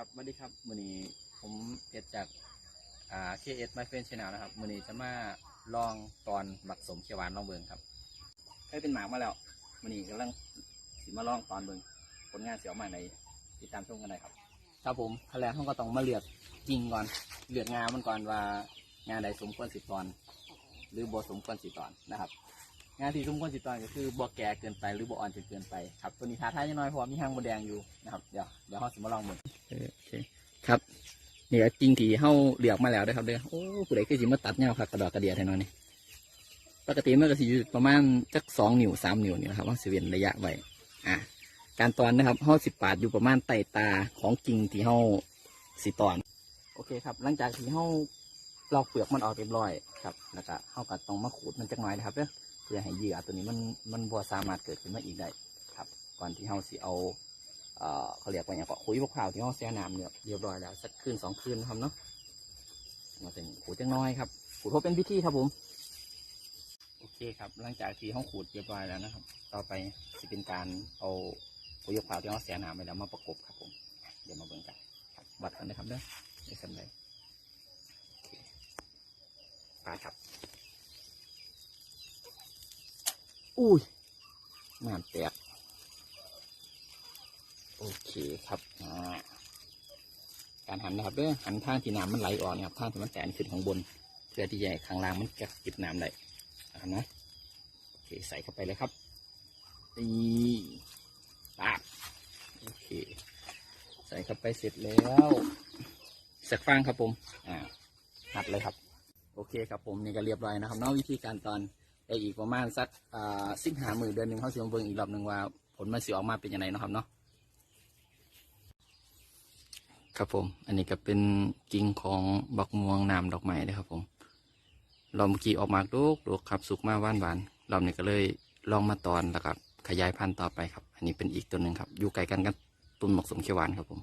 ครับสวัสดีครับมือนี้ผมเอ็ดจากอ่า KS My Friend Channel นะครับมือนี้จะมาลองตอนหมักสมเขียวหวานลองเบิงครับเคยเป็นหมากมาแล้วมือนี้กำลังสิมาลองตอนเบิงผลงานเสียวมาในติดตามชมกันได้ครับครับผมขั้นแรกเขาก็ต้องมาเลือกจริงก่อนเลือกงานมันก่อนว่างานใดสมควรสิตอน หรือบ่สมควรสิตอนนะครับ งานที่สมควรสิตอนก็คือบ่แก่เกินไปหรือบ่อ่อนจนเกินไปครับตัวนี้ท้าทายน้อยเพราะมีหางมดแดงอยู่นะครับเดี๋ยวเดี๋ยวเราสิมาลองเบิ งโอเคครับนี่ก็จริงที่เฮาเหลือกมาแล้วเด้อครับเด้อโอ้ผู้ใดคือสิมาตัดเงาครับกระดอกกระเดียแท้นอนนี่ปกติมันก็สิอยู่ประมาณจักสองนิ้วสามนิ้วนี่นะครับว่าสิเว้นระยะไว้อะการตอนนะครับเฮาสิปาดอยู่ประมาณใต้ตาของกิ่งที่เฮาสิตอน โอเคครับ หลังจากที่เฮาลอกเปลือกมันออกเรียบร้อยครับแล้วก็เฮาก็ต้องมาขูดมันจักหน่อยนะครับเด้อเพื่อให้เหยื่อตัวนี้มันมันบ่สามารถเกิดขึ้นมาอีกได้ ครับ ก่อนที่เฮาสิเอา เขาเรียกว่าอย่างก็คุยพวกข่าวที่ห้องแช่น้ำเนี่ยเรียบร้อยแล้วสักคืนสองคืนนะครับเนาะมาเป็นขูดจังน้อยครับขูดเพราะเป็นพิธีครับผมโอเคครับ หลังจากที่ห้องขูดเรียบร้อยแล้วนะครับ ต่อไปจะเป็นการเอาคุยพวกข่าวที่ห้องแช่น้ำไปแล้วมาประกบครับผมเดี๋ยวมาเบิ่งกันครับวัดกันนะครับเด้อได้สำเร็จโอเคไปครับอุ้ยน้ำแตก โอเคครับอ่าการหันนะครับเด้อหันทางที่น้ำมันไหลออกนะครับทางที่มันแตนขึ้นข้างบน เพื่อที่จะให้ข้างล่างมันจะเก็บน้ำได้นะครับนะโอเคใส่เข้าไปเลยครับนี่ปาบโอเค ใส่เข้าไปเสร็จแล้วสักฟางครับผมอ่าหัดเลยครับ โอเคครับผมนี่ก็เรียบร้อยนะครับเนอกวิธีการตอนได้อีกประมาณสักอ่าสิงหามือเดือนหนึ่งเขาสิมาเบิ่งอีกรอบหนึ่งว่าผลมันสิออกมาเป็นยังไงนะครับเนาะ ครับผม อันนี้ก็เป็นกิ่งของบักม่วงน้ำดอกไม้นะครับผมเราเมื่อกี้ออกมาลูกลูกครับสุกมาหวานหวานเราเนี่ยก็เลยลองมาตอนแล้วก็ขยายพันธุ์ต่อไปครับ อันนี้เป็นอีกตัวหนึ่งครับ อยู่ไกลกันกันต้นหมกสมเขียวหวานครับผม